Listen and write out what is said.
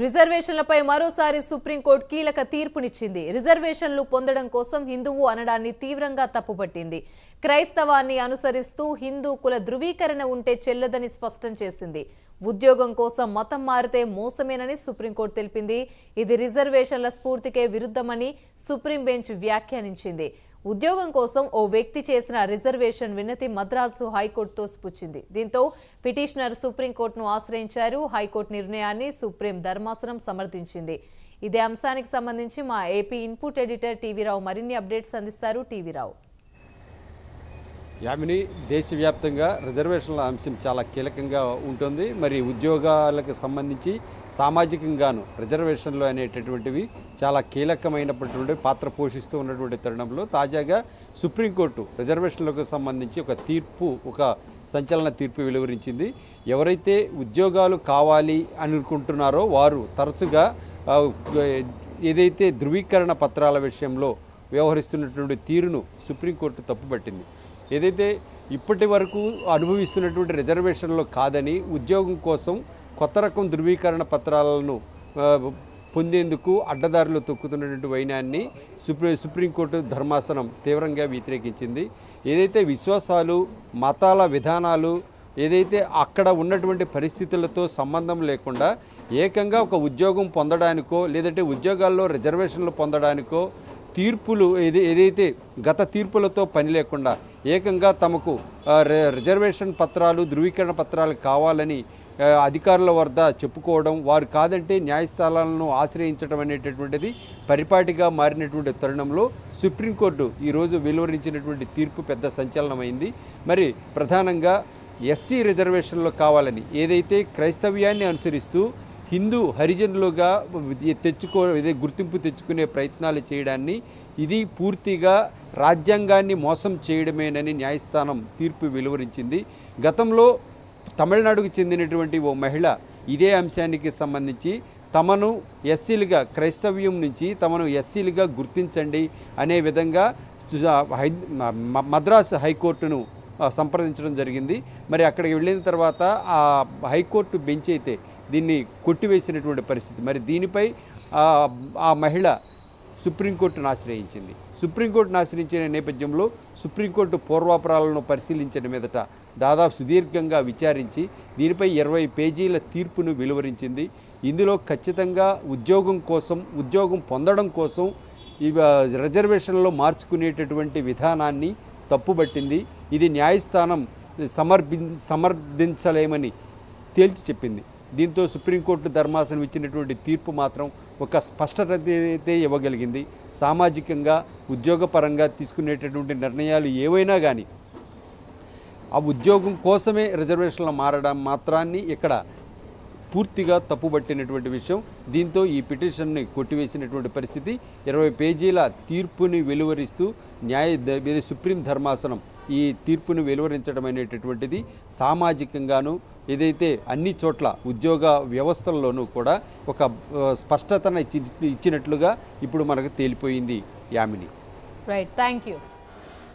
రిజర్వేషన్లపై మరోసారి సుప్రీంకోర్టు కీలక తీర్పునిచ్చింది. రిజర్వేషన్లు పొందడం కోసం హిందువు అనడాన్ని తీవ్రంగా తప్పుపట్టింది. క్రైస్తవాన్ని అనుసరిస్తూ హిందూ కుల ధృవీకరణ ఉంటే చెల్లదని స్పష్టం చేసింది. ఉద్యోగం కోసం మతం మారితే మోసమేనని సుప్రీంకోర్టు తెలిపింది. ఇది రిజర్వేషన్ల స్ఫూర్తికే విరుద్ధమని సుప్రీం బెంచ్ వ్యాఖ్యానించింది. ఉద్యోగం కోసం ఓ వ్యక్తి చేసిన రిజర్వేషన్ వినతి మద్రాసు హైకోర్టు తోసిపుచ్చింది దీంతో పిటిషనర్ సుప్రీంకోర్టును ఆశ్రయించారు. హైకోర్టు నిర్ణయాన్ని సుప్రీం ధర్మాసనం సమర్థించింది. ఇదే అంశానికి సంబంధించి మా ఏపీ ఇన్పుట్ ఎడిటర్ టీవీరావు మరిన్ని అప్డేట్స్ అందిస్తారు. టీవీరావు. యామిని దేశవ్యాప్తంగా రిజర్వేషన్ల అంశం చాలా కీలకంగా ఉంటుంది. మరి ఉద్యోగాలకు సంబంధించి సామాజికంగాను రిజర్వేషన్లు అనేటటువంటివి చాలా కీలకమైనటువంటి పాత్ర పోషిస్తూ ఉన్నటువంటి తరుణంలో తాజాగా సుప్రీంకోర్టు రిజర్వేషన్లకు సంబంధించి ఒక తీర్పు ఒక సంచలన తీర్పు వెలువరించింది. ఎవరైతే ఉద్యోగాలు కావాలి అనుకుంటున్నారో వారు తరచుగా ఏదైతే ధృవీకరణ పత్రాల విషయంలో వ్యవహరిస్తున్నటువంటి తీరును సుప్రీంకోర్టు తప్పుపట్టింది. ఏదైతే ఇప్పటి వరకు అనుభవిస్తున్నటువంటి రిజర్వేషన్లో కాదని ఉద్యోగం కోసం కొత్త రకం ధృవీకరణ పత్రాలను పొందేందుకు అడ్డదారులు తొక్కుతున్నటువంటి వైనాన్ని సుప్రీ సుప్రీంకోర్టు ధర్మాసనం తీవ్రంగా వ్యతిరేకించింది. ఏదైతే విశ్వాసాలు మతాల విధానాలు ఏదైతే అక్కడ ఉన్నటువంటి పరిస్థితులతో సంబంధం లేకుండా ఏకంగా ఒక ఉద్యోగం పొందడానికో లేదంటే ఉద్యోగాల్లో రిజర్వేషన్లు పొందడానికో తీర్పులు ఏది ఏదైతే గత తీర్పులతో పని లేకుండా ఏకంగా తమకు రిజర్వేషన్ పత్రాలు ధృవీకరణ పత్రాలు కావాలని అధికారుల వద్ద చెప్పుకోవడం వారు కాదంటే న్యాయస్థానాలను ఆశ్రయించడం అనేటటువంటిది పరిపాటిగా మారినటువంటి తరుణంలో సుప్రీంకోర్టు ఈరోజు వెలువరించినటువంటి తీర్పు పెద్ద సంచలనమైంది. మరి ప్రధానంగా ఎస్సీ రిజర్వేషన్లో కావాలని ఏదైతే క్రైస్తవ్యాన్ని అనుసరిస్తూ హిందూ హరిజనులుగా తెచ్చుకో ఇదే గుర్తింపు తెచ్చుకునే ప్రయత్నాలు చేయడాన్ని ఇది పూర్తిగా రాజ్యాంగాన్ని మోసం చేయడమేనని న్యాయస్థానం తీర్పు వెలువరించింది. గతంలో తమిళనాడుకు చెందినటువంటి ఓ మహిళ ఇదే అంశానికి సంబంధించి తమను ఎస్సీలుగా క్రైస్తవ్యం నుంచి తమను ఎస్సీలుగా గుర్తించండి అనే విధంగా హై మ- మద్రాసు హైకోర్టును సంప్రదించడం జరిగింది. మరి అక్కడికి వెళ్ళిన తర్వాత ఆ హైకోర్టు బెంచ్ అయితే దీన్ని కొట్టివేసినటువంటి పరిస్థితి. మరి దీనిపై ఆ, మహిళ సుప్రీంకోర్టును ఆశ్రయించింది. సుప్రీంకోర్టును ఆశ్రయించిన నేపథ్యంలో సుప్రీంకోర్టు పూర్వాపరాలను పరిశీలించిన మీదట దాదాపు సుదీర్ఘంగా విచారించి దీనిపై ఇరవై పేజీల తీర్పును వెలువరించింది. ఇందులో ఖచ్చితంగా ఉద్యోగం కోసం ఉద్యోగం పొందడం కోసం ఈ రిజర్వేషన్లో మార్చుకునేటటువంటి విధానాన్ని తప్పుబట్టింది. ఇది న్యాయస్థానం సమర్పి సమర్థించలేమని తేల్చి చెప్పింది. దీంతో సుప్రీంకోర్టు ధర్మాసనం ఇచ్చినటువంటి తీర్పు మాత్రం ఒక స్పష్టత అయితే ఇవ్వగలిగింది. సామాజికంగా ఉద్యోగపరంగా తీసుకునేటటువంటి నిర్ణయాలు ఏవైనా కానీ ఆ ఉద్యోగం కోసమే రిజర్వేషన్లు మారడం మాత్రాన్ని ఇక్కడ పూర్తిగా తప్పుబట్టినటువంటి విషయం. దీంతో ఈ పిటిషన్ని కొట్టివేసినటువంటి పరిస్థితి ఇరవై పేజీల తీర్పుని వెలువరిస్తూ న్యాయ ఇది సుప్రీం ధర్మాసనం ఈ తీర్పును వెలువరించడం అనేటటువంటిది సామాజికంగాను ఏదైతే అన్ని చోట్ల ఉద్యోగ వ్యవస్థల్లోనూ కూడా ఒక స్పష్టతను ఇచ్చి ఇచ్చినట్లుగా ఇప్పుడు మనకు తేలిపోయింది యామిని. Right thank you